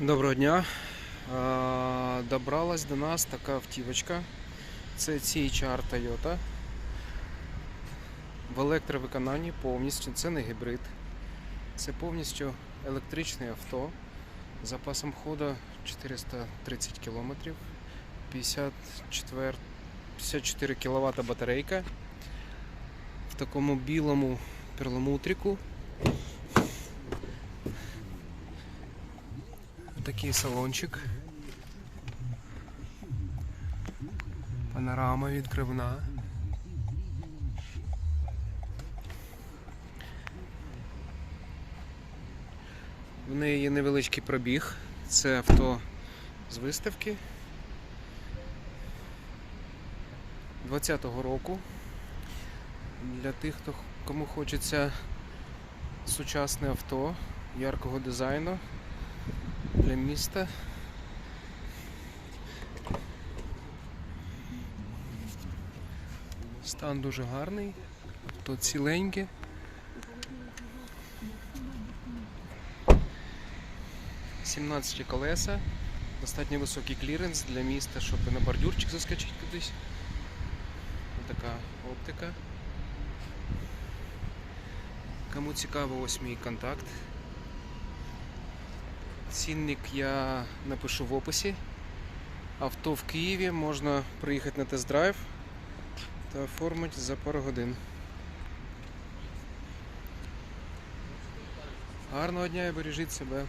Доброго дня. Добралась до нас така автівочка. Це CHR Toyota. В електровиконанні повністю. Це не гібрид. Це повністю електричне авто. з Запасом ходу 430 км. 54, 54 кВт батарейка. В такому білому перламутрику. Такий салончик. Панорама відкривна. В неї є невеличкий пробіг. Це авто з виставки 20-го року. Для тих, хто кому хочеться сучасне авто яркого дизайну для міста. Стан дуже гарний, авто ціленьке. Сімнадцяті колеса, достатньо високий кліренс для міста, щоб на бордюрчик заскочити кудись. Така оптика. Кому цікаво, ось мій контакт. Цінник я напишу в описі. Авто в Києві можна приїхати на тест-драйв та оформити за пару годин. Гарного дня і бережіть себе.